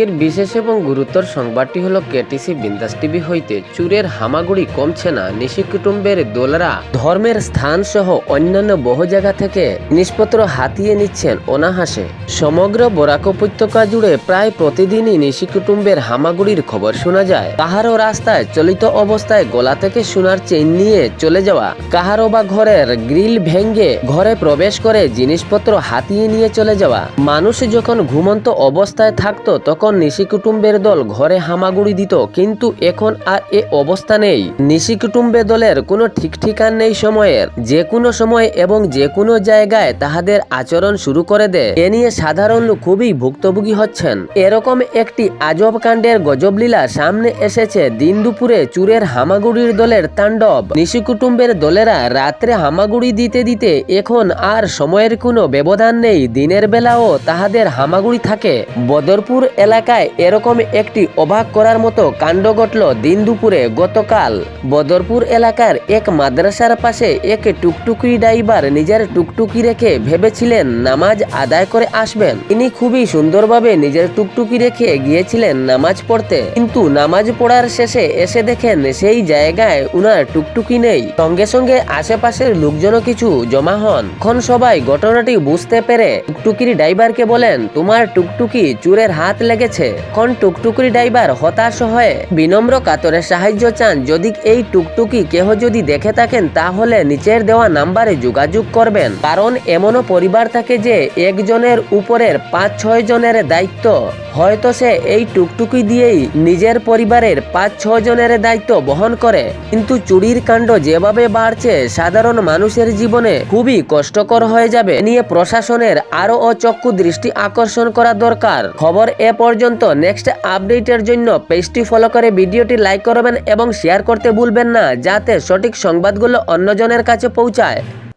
আজকের বিশেষ এবং গুরুতর সংবাদটি হলো কেটিসি বিন্দাস টিভি হইতে চুরের হামাগুড়ি কমছে না নিশি কুটুম্বের দোলরা। ধর্মের স্থান সহ অন্যান্য বহু জায়গা থেকে জিনিসপত্র হাতিয়ে নিচ্ছেন অনাহাসে। সমগ্র বরাক উপত্যকা জুড়ে প্রায় প্রতিদিনই নিশি কুটুম্বের হামাগুড়ির খবর শোনা যায়। কাহারও রাস্তায় চলিত অবস্থায় গলা থেকে সোনার চেইন নিয়ে চলে যাওয়া। কাহারও বা ঘরের গ্রিল ভেঙ্গে ঘরে প্রবেশ করে জিনিসপত্র হাতিয়ে নিয়ে চলে যাওয়া। মানুষ যখন ঘুমন্ত অবস্থায় থাকতো, তখন নিশি কুটুম্বের দল ঘরে হামাগুড়ি দিত, কিন্তু এখন আর এ অবস্থা নেই। নিশি কুটুম্বে দলের কোনো ঠিক ঠিকান নেই সময়ের। যে কোনো সময় এবং যে কোনো জায়গায় তাহাদের আচরণ শুরু করে দেয় এ নিয়ে সাধারণ লোক খুবই ভুক্তভোগী হচ্ছেন। এরকম একটি আজব কাণ্ডের গজবলীলা সামনে এসেছে দিন দুপুরে চুরের হামাগুড়ির দলের তাণ্ডব। নিশি কুটুম্বের দলেরা রাত্রে হামাগুড়ি দিতে দিতে এখন আর সময়ের কোনো ব্যবধান নেই। দিনের বেলাও তাহাদের হামাগুড়ি থাকে। বদরপুর এলাকায় এরকম একটি অবাক করার মতো কাণ্ড ঘটল দিন দুপুরে গতকাল। বদরপুর এলাকার এক মাদ্রাসার পাশে এক টুকটুকি ড্রাইভার নিজের টুকটুকি রেখে ভেবেছিলেন নামাজ আদায় করে আসবেন। তিনি খুবই সুন্দরভাবে নিজের টুকটুকি রেখে গিয়েছিলেন নামাজ পড়তে। কিন্তু নামাজ পড়ার শেষে এসে দেখেন সেই জায়গায় উনার টুকটুকি নেই। সঙ্গে সঙ্গে আশেপাশের লোকজনও কিছু জমা হন। এখন সবাই ঘটনাটি বুঝতে পেরে টুকটুকির ড্রাইভারকে বলেন, তোমার টুকটুকি চুরের হাত লেগেছে। এখন টুকটুকির ড্রাইভার হতাশ হয়ে বিনম্র কাতরে সাহায্য চান, যদি এই টুকটুকি কেহ যদি দেখে থাকেন, তাহলে নিচের দেওয়া নাম্বারে যোগাযোগ করবেন। কারণ এমনও পরিবার থাকে যে একজনের উপরের পাঁচ, ছয় জনের দায়িত্ব। হয়তো সে এই টুকটুকি দিয়েই নিজের পরিবারের পাঁচ ছ জনের দায়িত্ব বহন করে। কিন্তু চুরির কাণ্ড যেভাবে বাড়ছে, সাধারণ মানুষের জীবনে খুবই কষ্টকর হয়ে যাবে। নিয়ে প্রশাসনের আরও অচক্ষু দৃষ্টি আকর্ষণ করা দরকার। খবর এ পর্যন্ত নেক্সট আপডেটের জন্য পেজটি ফলো করে ভিডিওটি লাইক করবেন এবং শেয়ার করতে ভুলবেন না, যাতে সঠিক সংবাদগুলো অন্যজনের কাছে পৌঁছায়।